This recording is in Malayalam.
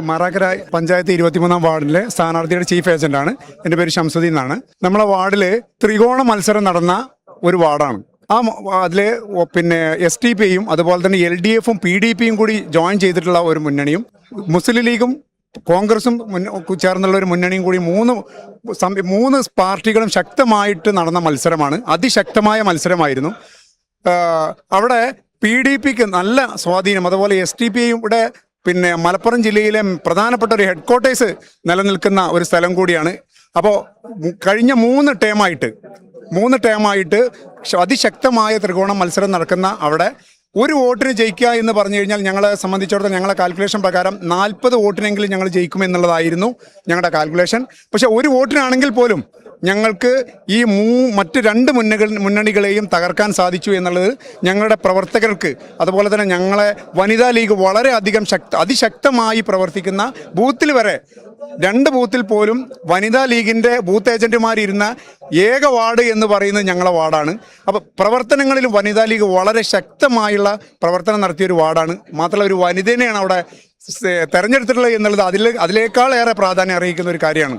മാറാക്കര പഞ്ചായത്ത് ഇരുപത്തിമൂന്നാം വാർഡിലെ സ്ഥാനാർത്ഥിയുടെ ചീഫ് ഏജന്റാണ് എന്റെ പേര് ഷംസുദ്ദീൻ എന്നാണ്. നമ്മളെ വാർഡിൽ ത്രികോണ മത്സരം നടന്ന ഒരു വാർഡാണ്. ആ അതിൽ പിന്നെ എസ് ടി പിയും അതുപോലെ തന്നെ എൽ ഡി എഫും പി ഡി പിയും കൂടി ജോയിൻ ചെയ്തിട്ടുള്ള ഒരു മുന്നണിയും മുസ്ലിം ലീഗും കോൺഗ്രസും ചേർന്നുള്ള ഒരു മുന്നണിയും കൂടി മൂന്ന് മൂന്ന് പാർട്ടികളും ശക്തമായിട്ട് നടന്ന മത്സരമാണ്. അതിശക്തമായ മത്സരമായിരുന്നു. അവിടെ പി ഡി പിക്ക് നല്ല സ്വാധീനം അതുപോലെ എസ് ടി പി ഇവിടെ പിന്നെ മലപ്പുറം ജില്ലയിലെ പ്രധാനപ്പെട്ട ഒരു ഹെഡ് ക്വാർട്ടേഴ്സ് നിലനിൽക്കുന്ന ഒരു സ്ഥലം കൂടിയാണ്. അപ്പോൾ കഴിഞ്ഞ മൂന്ന് ടേമായിട്ട് മൂന്ന് ടേമായിട്ട് അതിശക്തമായ ത്രികോണ മത്സരം നടക്കുന്ന അവിടെ ഒരു വോട്ടിന് ജയിക്കുക എന്ന് പറഞ്ഞു കഴിഞ്ഞാൽ ഞങ്ങളെ സംബന്ധിച്ചിടത്തോളം ഞങ്ങളുടെ കാൽക്കുലേഷൻ പ്രകാരം നാൽപ്പത് വോട്ടിനെങ്കിലും ഞങ്ങൾ ജയിക്കുമെന്നുള്ളതായിരുന്നു ഞങ്ങളുടെ കാൽക്കുലേഷൻ പക്ഷേ ഒരു വോട്ടിനാണെങ്കിൽ പോലും ഞങ്ങൾക്ക് ഈ മൂ മറ്റ് രണ്ട് മുന്നകൾ മുന്നണികളെയും തകർക്കാൻ സാധിച്ചു എന്നുള്ളത് ഞങ്ങളുടെ പ്രവർത്തകർക്ക് അതുപോലെ തന്നെ ഞങ്ങളെ വനിതാ ലീഗ് വളരെയധികം ശക്ത അതിശക്തമായി പ്രവർത്തിക്കുന്ന ബൂത്തിൽ വരെ രണ്ട് ബൂത്തിൽ പോലും വനിതാ ലീഗിന്റെ ബൂത്ത് ഏജന്റുമാരിരുന്ന ഏക വാർഡ് എന്ന് പറയുന്നത് ഞങ്ങളെ വാർഡാണ്. അപ്പോൾ പ്രവർത്തനങ്ങളിൽ വനിതാ ലീഗ് വളരെ ശക്തമായുള്ള പ്രവർത്തനം നടത്തിയ ഒരു വാർഡാണ്. മാത്രമല്ല ഒരു വനിതനെയാണ് അവിടെ തിരഞ്ഞെടുത്തിട്ടുള്ളത് എന്നുള്ളത് അതിൽ അതിലേക്കാൾ ഏറെ പ്രാധാന്യം അറിയിക്കുന്ന ഒരു കാര്യമാണ്.